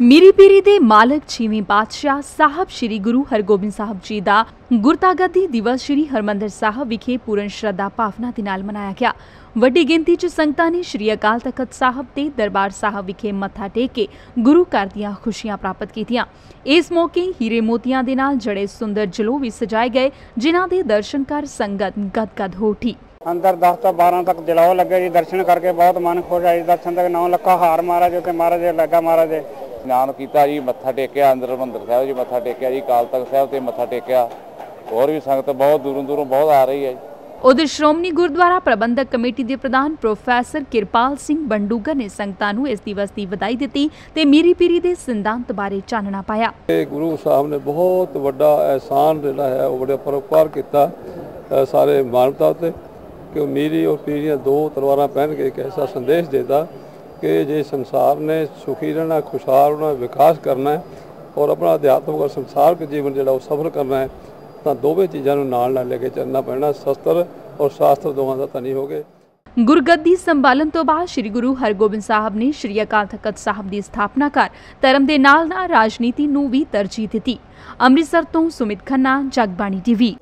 ਮੀਰੀ ਪੀਰੀ ਦੇ ਮਾਲਕ ਛੇਵੇਂ ਪਾਤਸ਼ਾਹ ਸਾਹਿਬ ਸ੍ਰੀ ਗੁਰੂ ਹਰਗੋਬਿੰਦ ਸਾਹਿਬ ਜੀ ਦਾ ਗੁਰਤਾਗਦੀ ਦਿਵਸ ਸ੍ਰੀ ਹਰਮੰਦਰ ਸਾਹਿਬ ਵਿਖੇ ਪੂਰਨ ਸ਼ਰਧਾ ਭਾਵਨਾ ਦੇ ਨਾਲ ਮਨਾਇਆ ਗਿਆ। ਵੱਡੀ ਗਿਣਤੀ 'ਚ ਸੰਗਤਾਂ ਨੇ ਸ੍ਰੀ ਅਕਾਲ ਤਖਤ ਸਾਹਿਬ ਤੇ ਦਰਬਾਰ ਸਾਹਿਬ ਵਿਖੇ ਮੱਥਾ ਟੇਕ ਕੇ ਗੁਰੂ ਘਰ ਦੀਆਂ ਖੁਸ਼ੀਆਂ ਪ੍ਰਾਪਤ ਕੀਤੀਆਂ। ਇਸ ਮੌਕੇ ਹੀਰੇ ਮੋਤੀਆਂ ਦੇ ਨਾਲ ਜੜੇ ਸੁੰਦਰ ਜਲੋ ਵੀ ਸਜਾਏ ਗਏ, ਜਿਨ੍ਹਾਂ ਦੇ ਦਰਸ਼ਨ ਕਰ ਸੰਗਤ ਗਦਗਦ ਹੋ ਉਠੀ। ਅੰਦਰ 10 ਤੋਂ 12 ਤੱਕ ਜਲਾਓ ਲੱਗੇ ਜੀ, ਦਰਸ਼ਨ ਕਰਕੇ ਬਹੁਤ ਮਨ ਖੁਸ਼ ਆਈ ਦਰਸ਼ਨ ਤੱਕ ਨੌ ਲੱਖਾ ਹਾਰ ਮਹਾਰਾਜ ਤੇ ਮਹਾਰਾਜ, ਲੱਗਾ ਮਹਾਰਾਜ। ਇਸ਼ਨਾਨ ਕੀਤਾ ਜੀ ਮੱਥਾ ਟੇਕਿਆ ਅੰਦਰ ਹਰਿਮੰਦਰ ਸਾਹਿਬ ਜੀ ਮੱਥਾ ਟੇਕਿਆ ਜੀ ਕਾਲ ਤਖਤ ਸਾਹਿਬ ਤੇ ਮੱਥਾ ਟੇਕਿਆ। ਹੋਰ ਵੀ ਸੰਗਤ ਬਹੁਤ ਦੂਰੋਂ ਦੂਰੋਂ ਬਹੁਤ ਆ ਰਹੀ ਹੈ ਜੀ। ਉਧਰ ਸ਼੍ਰੋਮਣੀ ਗੁਰਦੁਆਰਾ ਪ੍ਰਬੰਧਕ ਕਮੇਟੀ ਦੇ ਪ੍ਰਧਾਨ ਪ੍ਰੋਫੈਸਰ ਕਿਰਪਾਲ ਸਿੰਘ ਬੰਡੂਗਰ ਨੇ ਸੰਗਤਾਂ ਨੂੰ ਇਸ ਦਿਵਸ ਦੀ ਵਧਾਈ ਦਿੱਤੀ ਤੇ ਮੀਰੀ ਪੀਰੀ ਦੇ ਸਿਧਾਂਤ ਬਾਰੇ ਚਾਨਣਾ ਪਾਇਆ। ਇਹ ਗੁਰੂ ਸਾਹਿਬ ਨੇ ਬਹੁਤ ਵੱਡਾ ਅਹਿਸਾਨ ਜਿਹੜਾ ਹੈ ਉਹ ਬੜੇ ਪਰਉਪਕਾਰ ਕੀਤਾ ਸਾਰੇ ਮਾਨਵਤਾ ਉੱਤੇ ਕਿ ਉਹ ਮੀਰੀ ਔਰ ਪੀਰੀਆਂ ਦੋ ਤਲਵਾਰਾਂ ਪਹਿਨ ਕੇ ਇੱਕ ਐਸਾ ਸੰਦੇਸ਼ ਦੇਤਾ ਕਿ ਜੇ ਸੰਸਾਰ ਨੇ ਸੁਖੀ ਰਹਿਣਾ, ਖੁਸ਼ਹਾਲ ਹੋਣਾ ਵਿਕਾਸ ਕਰਨਾ ਹੈ ਔਰ ਆਪਣਾ ਅਧਿਆਤਮਿਕ ਔਰ ਸੰਸਾਰਕ ਜੀਵਨ ਜਿਹੜਾ ਉਹ ਸਫਲ ਕਰਨਾ ਹੈ, ਤਾਂ ਦੋਵੇਂ ਚੀਜ਼ਾਂ ਨੂੰ ਨਾਲ ਨਾਲ ਲੈ ਕੇ ਚੱਲਣਾ ਪੈਣਾ। ਸ਼ਸਤਰ ਔਰ ਸ਼ਾਸਤਰ ਦੋਵਾਂ ਦਾ ਧਨੀ ਹੋਗੇ ਗੁਰਗੱਦੀ ਸੰਭਾਲਣ ਤੋਂ ਬਾਅਦ ਸ੍ਰੀ ਗੁਰੂ ਹਰਗੋਬਿੰਦ ਸਾਹਿਬ ਨੇ ਸ੍ਰੀ ਅਕਾਲ ਤਖਤ ਸਾਹਿਬ ਦੀ ਸਥਾਪਨਾ ਕਰ ਧਰਮ ਦੇ ਨਾਲ ਨਾਲ ਰਾਜਨੀਤੀ ਨੂੰ ਵੀ ਤਰਜੀਹ ਦਿੱਤੀ। ਅੰਮ੍ਰਿਤਸਰ ਤੋਂ ਸੁਮਿਤ ਖੰਨਾ, ਜਗਬਾਣੀ ਟੀਵੀ।